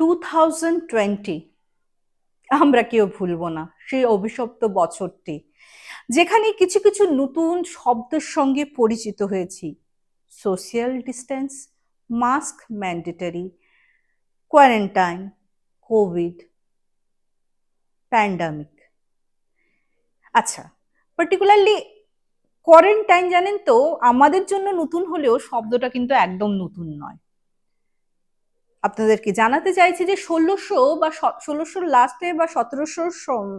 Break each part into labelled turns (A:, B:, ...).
A: Two twenty আমরা কেউ ভুলবো না, সেই অভিশপ্ত বছরটি, যেখানে কিছু কিছু নতুন শব্দের সঙ্গে পরিচিত হয়েছি। Social distance mask mandatory quarantine covid pandemic আচ্ছা পার্টিকুলারলি কোয়ারেন্টাইন জানেন তো, আমাদের জন্য নতুন হলেও শব্দটা কিন্তু একদম নতুন নয়। আপনাদেরকে জানাতে চাইছি যে ষোলোশো বা ষোলোশোর লাস্টে বা সতেরোশো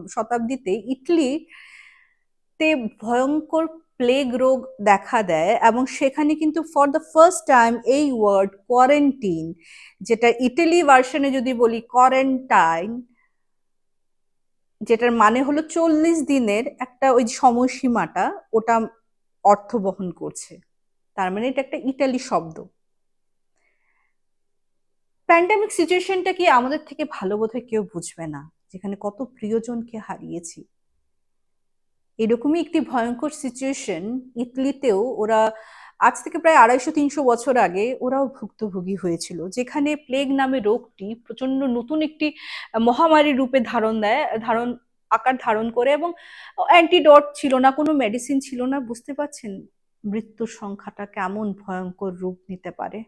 A: শতাব্দীতে ইটলিতে ভয়ঙ্কর প্লেগ রোগ দেখা দেয় এবং সেখানে কিন্তু ফর দ্য ফার্স্ট টাইম এই ওয়ার্ড কোয়ারেন্টিন যেটা ইটালি ভার্সনে যদি বলি কোয়ারেন্টাইন যেটার মানে হলো চল্লিশ দিনের একটা ওই সময়সীমাটা, ওটা অর্থ বহন করছে। তার মানে এটা একটা ইটালি শব্দ। প্যান্ডামিক সিচুয়েশনটা কি আমাদের থেকে ভালো বোধহয় কেউ বুঝবে না? যেখানে কত প্রিয়জনকে হারিয়েছি। এরকমই একটি ভয়ঙ্কর সিচুয়েশন ইটলিতেও ওরা আজ থেকে প্রায় আড়াইশো তিনশো বছর আগে ওরাও ভুক্তভোগী হয়েছিল, যেখানে প্লেগ নামে রোগটি প্রচণ্ড নতুন একটি মহামারী রূপে ধারণ দেয়, ধারণ, আকার ধারণ করে এবং অ্যান্টিডট ছিল না, কোনো মেডিসিন ছিল না। বুঝতে পারছেন মৃত্যুর সংখ্যাটা কেমন ভয়ঙ্কর রূপ নিতে পারে?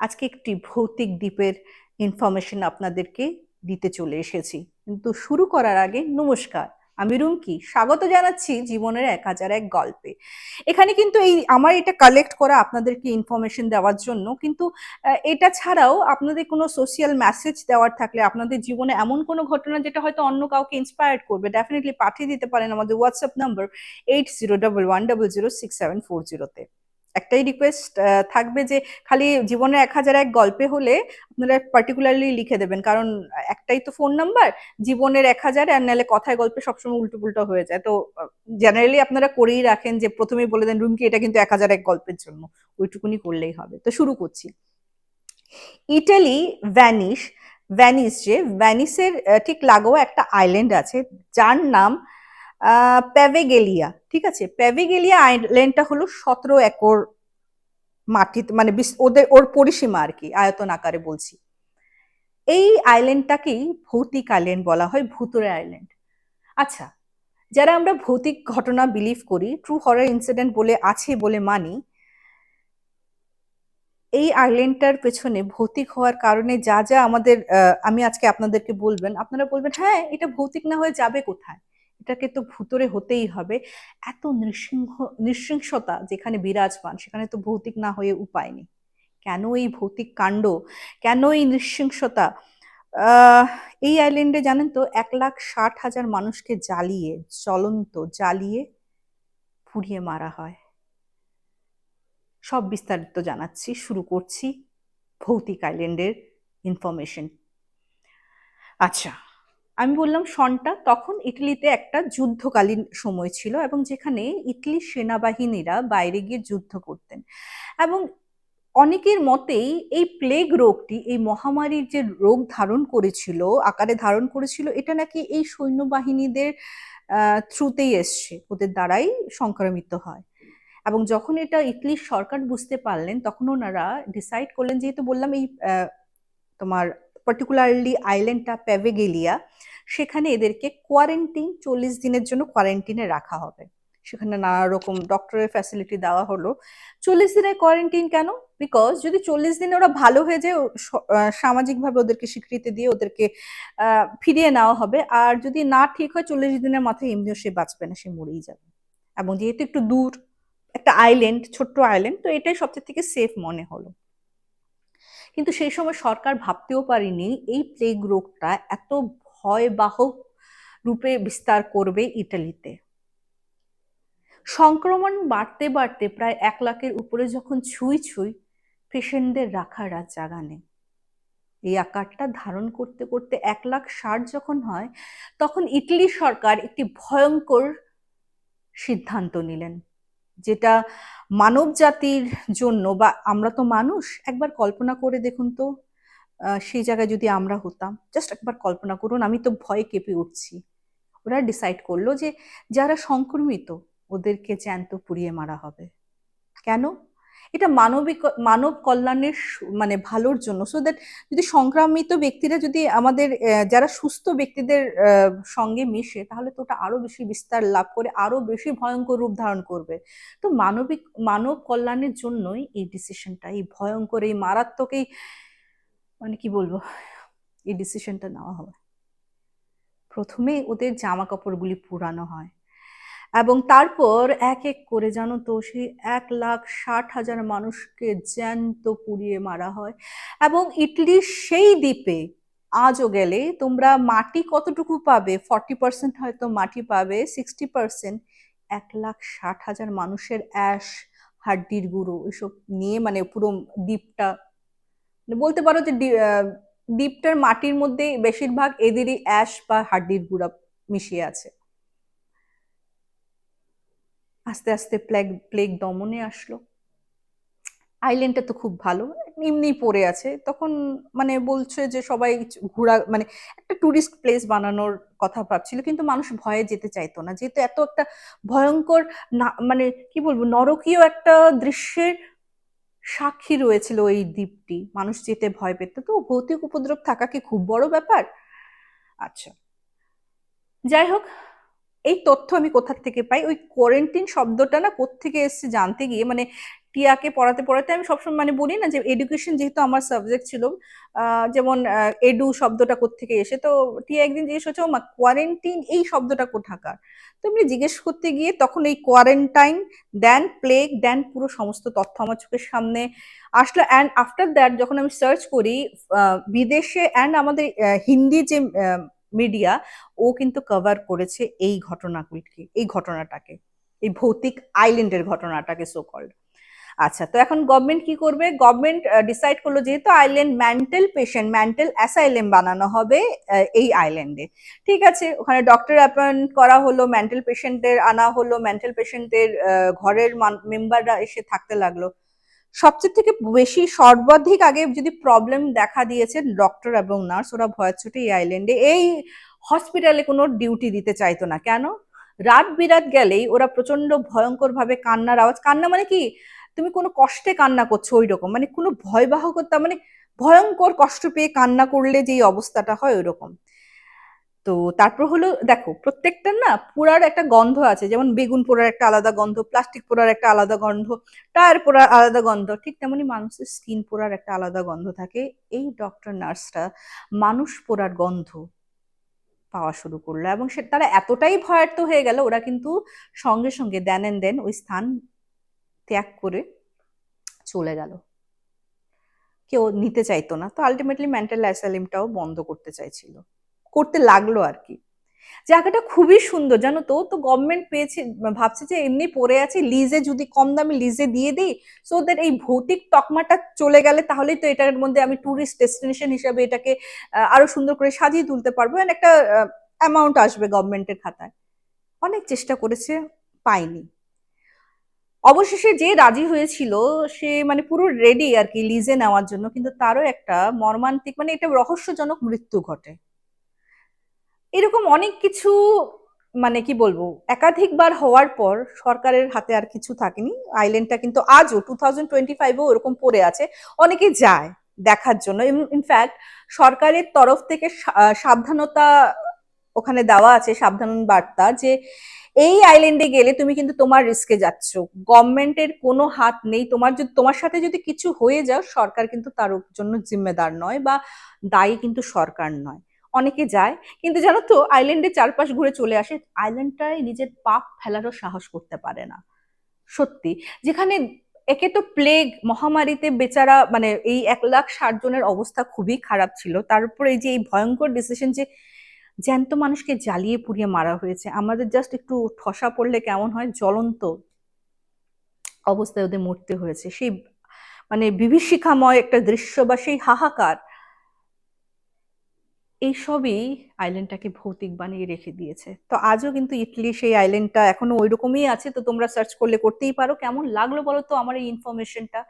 A: আজকে একটি ভৌতিক দ্বীপের ইনফরমেশন আপনাদেরকে দিতে চলে এসেছি। কিন্তু শুরু করার আগে নমস্কার, আমি রুমকি। স্বাগত জানাচ্ছি জীবনের এক হাজার এক গল্পে। এখানে কিন্তু এই আমার এটা কালেক্ট করা আপনাদেরকে ইনফরমেশন দেওয়ার জন্য, কিন্তু এটা ছাড়াও আপনাদের কোনো সোশিয়াল মেসেজ দেওয়ার থাকলে, আপনাদের জীবনে এমন কোনো ঘটনা যেটা হয়তো অন্য কাউকে ইন্সপায়ার করবে ডেফিনেটলি পাঠিয়ে দিতে পারেন আমাদের WhatsApp number eight zero double one double zero six seven four জিরোতে একটাই রিকোয়েস্ট থাকবে যে খালি জীবনে এক হাজার এক গল্পে হলে আপনারা পার্টিকুলারলি লিখে দেবেন। কারণ একটাই তো ফোন নাম্বার জীবনের এক হাজার আর নাহলে কথায় গল্পে সবসময় উল্টো পুল্টো হয়ে যায়। তো জেনারেলি আপনারা করেই রাখেন যে প্রথমেই বলে দেন, রুমকি, এটা কিন্তু এক হাজার এক গল্পের জন্য। ওইটুকুনি করলেই হবে। তো শুরু করছি। ইটালি ভ্যানিস ভ্যানিস যে, ভ্যানিসের ঠিক লাগোয়া একটা আইল্যান্ড আছে, যার নাম প্যাভেগেলিয়া, ঠিক আছে? প্যাভেগেলিয়া আইল্যান্ডটা হলো সতেরো একর মাটিতে মানে ওদের, ওর পরিসীমা আর কি, আয়তন আকারে বলছি। এই আইল্যান্ডটাকেই ভৌতিক আইল্যান্ড বলা হয়, ভূতরে আইল্যান্ড আচ্ছা যারা আমরা ভৌতিক ঘটনা বিলিভ করি ট্রু হরার ইনসিডেন্ট বলে আছে বলে মানি, এই আইল্যান্ডটার পেছনে ভৌতিক হওয়ার কারণে যা যা আমাদের আমি আজকে আপনাদেরকে বলবেন, আপনারা বলবেন হ্যাঁ এটা ভৌতিক না হয়ে যাবে কোথায়? এটাকে তো ভুতরে হতেই হবে। এত নৃসিংহ নৃশংসতা যেখানে বিরাজমান, সেখানে তো ভৌতিক না হয়ে উপায় নেই। কেন এই ভৌতিক কাণ্ড? কেন এই নৃশংসতা এই আইল্যান্ডে জানেন তো, এক লাখ ষাট হাজার মানুষকে জ্বালিয়ে, জ্বলন্ত জ্বালিয়ে পুড়িয়ে মারা হয়। সব বিস্তারিত জানাচ্ছি, শুরু করছি ভৌতিক আইল্যান্ডের ইনফরমেশন আচ্ছা আমি বললাম সনটা, তখন ইটালিতে একটা যুদ্ধকালীন সময় ছিল এবং যেখানে ইটলির সেনাবাহিনীরা বাইরে গিয়ে যুদ্ধ করতেন। এবং অনেকের মতেই এই প্লেগ রোগটি, এই মহামারীর যে রোগ ধারণ করেছিল, আকারে ধারণ করেছিল, এটা নাকি এই সৈন্যবাহিনীদের থ্রুতেই এসছে, ওদের দ্বারাই সংক্রমিত হয়। এবং যখন এটা ইটলির সরকার বুঝতে পারলেন, তখন ওনারা ডিসাইড করলেন, যেহেতু বললাম এই তোমার পার্টিকুলারলি আইল্যান্ডটা প্যাভেগেলিয়া সেখানে এদেরকে কোয়ারেন্টিন চল্লিশ দিনের জন্য কোয়ারেন্টিনে রাখা হবে। সেখানে নানা রকম ডক্টরের ফ্যাসিলিটি দেওয়া হলো। চল্লিশ দিনের কোয়ারেন্টিন কেন? বিকজ যদি চল্লিশ দিনে ওরা ভালো হয়ে যায় সামাজিকভাবে ওদেরকে স্বীকৃতি দিয়ে ওদেরকে ফিরিয়ে নেওয়া হবে। আর যদি না ঠিক হয়, চল্লিশ দিনের মাথায় এমনিও সে বাঁচবে না, সে মরেই যাবে। এবং যেহেতু একটু দূর, একটা আইল্যান্ড ছোট্ট আইল্যান্ড তো এটাই সবচেয়ে থেকে সেফ মনে হলো। কিন্তু সেই সময় সরকার ভাবতেও পারেনি এই প্লেগ রোগটা এত ভয়বাহক রূপে বিস্তার করবে ইটালিতে। সংক্রমণ বাড়তে বাড়তে প্রায় এক লাখের উপরে যখন ছুঁই ছুঁই পেশেন্টদের রাখার আর জায়গা নেই। এই আকারটা ধারণ করতে করতে এক লাখ ষাট যখন হয়, তখন ইটালি সরকার একটি ভয়ঙ্কর সিদ্ধান্ত নিলেন। যেটা মানব জাতির জন্য বা আমরা তো মানুষ, একবার কল্পনা করে দেখুন তো সেই জায়গায় যদি আমরা হতাম জাস্ট একবার কল্পনা করুন, আমি তো ভয়ে কেঁপে উঠছি। ওরা ডিসাইড করল যে যারা সংক্রমিত, ওদেরকে জ্যান্ত পুড়িয়ে মারা হবে। কেন? এটা মানবিক, মানব কল্যাণের মানে ভালোর জন্য। সো দ্যাট যদি সংক্রামিত ব্যক্তিরা যদি আমাদের যারা সুস্থ ব্যক্তিদের সঙ্গে মিশে, তাহলে তো ওটা আরও বেশি বিস্তার লাভ করে, আরও বেশি ভয়ঙ্কর রূপ ধারণ করবে। তো মানবিক, মানব কল্যাণের জন্যই এই ডিসিশনটা এই ভয়ঙ্কর, এই মারাত্মক, এই মানে কি বলব, এই ডিসিশনটা নেওয়া হবে। প্রথমে ওদের জামা কাপড়গুলি পুরানো হয়। এবং তারপর এক এক করে জানো তো সেই এক লাখ ষাট হাজার মানুষকে জ্যান্ত পুড়িয়ে মারা হয়। এবং ইটলির সেই দ্বীপে আজও গেলে তোমরা মাটি কতটুকু পাবে? ফর্টি পার্সেন্ট হয়তো মাটি পাবে সিক্সটি পার্সেন্ট এক লাখ ষাট হাজার মানুষের অ্যাশ হাড্ডির গুঁড়ো এসব নিয়ে মানে পুরো দ্বীপটা। মানে বলতে পারো যে দ্বীপটার মাটির মধ্যে বেশিরভাগ এদেরই অ্যাশ বা হাড্ডির গুঁড়া মিশিয়ে আছে। আস্তে আস্তে প্লেগ প্লেগ দমনে আসলো। আইল্যান্ডটা তো খুব ভালো, এমনি পড়ে আছে। তখন মানে বলছে যে সবাই ঘোরা মানে একটা ট্যুরিস্ট প্লেস বানানোর কথা ভাবছিল, কিন্তু মানুষ ভয়ে যেতে চাইতো না। যেহেতু এত একটা ভয়ঙ্কর না মানে কি বলব, নরকীয় একটা দৃশ্যের সাক্ষী রয়েছিল এই দ্বীপটি। মানুষ যেতে ভয় পেত। তো ভৌতিক উপদ্রব থাকা কি খুব বড় ব্যাপার? আচ্ছা। যাই হোক এই তথ্য আমি কোথার থেকে পাই? ওই কোয়ারেন্টিন শব্দটা না কোত্থেকে এসছে জানতে গিয়ে মানে টিয়াকে পড়াতে পড়াতে আমি সবসময় মানে বলি না যে এডুকেশন যেহেতু আমার সাবজেক্ট ছিল যেমন এডু শব্দটা কোত্থেকে এসে, তো টিয়া একদিন জিজ্ঞেস করছে মা কোয়ারেন্টিন এই শব্দটা কোথাকার? তো এমনি জিজ্ঞেস করতে গিয়ে তখন এই কোয়ারেন্টাইন দেন প্লেগ দেন পুরো সমস্ত তথ্য আমার চোখের সামনে আসলো। অ্যান্ড আফটার দ্যাট যখন আমি সার্চ করি বিদেশে অ্যান্ড আমাদের হিন্দি যে মিডিয়া ও কিন্তু কভার করেছে এই ঘটনাগুলিকে, এই ঘটনাটাকে, এই ভৌতিক আইল্যান্ডের ঘটনাটাকে সো কল্ড আচ্ছা তো এখন গভর্নমেন্ট কি করবে? গভর্নমেন্ট ডিসাইড করল যেহেতু island mental patient mental asylum বানানো হবে এই আইল্যান্ডে ঠিক আছে, ওখানে ডক্টর অ্যাপয়েন্ট করা হলো মেন্টাল পেশেন্টদের আনা হলো মেন্টাল পেশেন্টের ঘরের মেম্বাররা এসে থাকতে লাগল। সবচেয়ে থেকে বেশি সর্বাধিক আগে যদি প্রবলেম দেখা দিয়েছে ডক্টর এবং নার্স ওরা ভয়ের ছুটে এই আইল্যান্ডে এই হসপিটালে কোনো ডিউটি দিতে চাইতো না। কেন? রাত বিরাত গেলেই ওরা প্রচণ্ড ভয়ঙ্কর ভাবে কান্নার আওয়াজ। কান্না মানে কি? তুমি কোনো কষ্টে কান্না করছ ওই রকম মানে কোনো ভয়বাহকতা মানে ভয়ঙ্কর কষ্ট পেয়ে কান্না করলে যেই অবস্থাটা হয় ওই রকম তো তারপর হলো, দেখো প্রত্যেকটার না পোড়ার একটা গন্ধ আছে। যেমন বেগুন পোড়ার একটা আলাদা গন্ধ, প্লাস্টিক পোড়ার একটা আলাদা গন্ধ, টায়ার পোড়ার আলাদা গন্ধ, ঠিক তেমনি মানুষের স্কিন পোড়ার একটা আলাদা গন্ধ থাকে। এই ডক্টর নার্সরা মানুষ পোড়ার গন্ধ পাওয়া শুরু করল এবং সে, তারা এতটাই ভয়ার্থ হয়ে গেল, ওরা কিন্তু সঙ্গে সঙ্গে দেন দেন ওই স্থান ত্যাগ করে চলে গেল। কেউ নিতে চাইতো না। তো আলটিমেটলি মেন্টাল অ্যাসাইলিমটাও বন্ধ করতে চাইছিল। করতে লাগল আর কি। জায়গাটা খুবই সুন্দর, জানো তো? তো গভর্নমেন্ট পেয়েছে, ভাবছে যে এমনি পড়ে আছে লিজে যদি কম দামে লিজে দিয়ে দিই সো দ্যাট এই ভৌতিক তকমাটা চলে গেলে তাহলেই তো এটার মধ্যে আমি ট্যুরিস্ট ডেস্টিনেশন হিসাবে এটাকে আরও সুন্দর করে সাজিয়ে তুলতে পারব। একটা অ্যামাউন্ট আসবে গভর্নমেন্টের খাতায়। অনেক চেষ্টা করেছে পাইনি অবশেষে যে রাজি হয়েছিল, সে মানে পুরো রেডি আর কি লিজে নেওয়ার জন্য, কিন্তু তারও একটা মর্মান্তিক মানে এটা রহস্যজনক মৃত্যু ঘটে। এরকম অনেক কিছু মানে কি বলব, একাধিকবার হওয়ার পর সরকারের হাতে আর কিছু থাকেনি। আইল্যান্ডটা কিন্তু আজও টু থাউজেন্ড টোয়েন্টি ফাইভেও ওরকম পড়ে আছে। অনেকে যায় দেখার জন্য। ইনফ্যাক্ট সরকারের তরফ থেকে সাবধানতা ওখানে দেওয়া আছে সাবধান বার্তা যে এই আইল্যান্ডে গেলে তুমি কিন্তু তোমার রিস্কে যাচ্ছ। গভর্নমেন্টের কোনো হাত নেই। তোমার যদি, তোমার সাথে যদি কিছু হয়ে যাও, সরকার কিন্তু তার জন্য জিম্মেদার নয় বা দায়ী কিন্তু সরকার নয়। অনেকে যায়, কিন্তু জানো তো আইল্যান্ডের চারপাশ ঘুরে চলে আসে আইল্যান্ডটায় নিজের পাপ ফেলারও সাহস করতে পারে না। সত্যি, যেখানে একে তো প্লেগ মহামারীতে বেচারা মানে এই এক লাখ ষাট জনের অবস্থা খুবই খারাপ ছিল তারপরে এই যে এই ভয়ঙ্কর ডিসিশন যে জ্যান্ত মানুষকে জ্বালিয়ে পুড়িয়ে মারা হয়েছে, আমাদের জাস্ট একটু ঠসা পড়লে কেমন হয়? জ্বলন্ত অবস্থায় ওদের মরতে হয়েছে। সেই মানে বিভীষিকাময় একটা দৃশ্য বা সেই হাহাকার এইসবই আইল্যান্ডটাকে ভৌতিক বানিয়ে রেখে দিয়েছে। তো আজও কিন্তু ইটলি সেই আইল্যান্ডটা এখনও ওই রকমই আছে, তো তোমরা সার্চ করলে করতেই পারো। কেমন লাগল বলো তো আমার এই ইনফরমেশনটা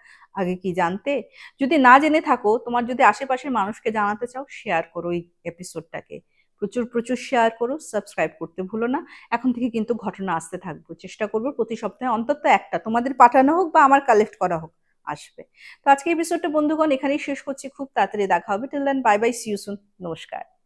A: আগে কি জানতে? যদি না জেনে থাকো, তোমার যদি আশেপাশের মানুষকে জানাতে চাও শেয়ার করো এই এপিসোডটাকে প্রচুর প্রচুর শেয়ার করো সাবস্ক্রাইব করতে ভুলো না। এখন থেকে কিন্তু ঘটনা আসতে থাকব। চেষ্টা করব প্রতি সপ্তাহে অন্তত একটা, তোমাদের পাঠানো হোক বা আমার কালেক্ট করা হোক। আসবে। তো আজকে এপিসোডটা বন্ধুগণ এখানেই শেষ করছি। খুব তাড়াতাড়ি দেখা হবে। Till then bye bye see you soon নমস্কার।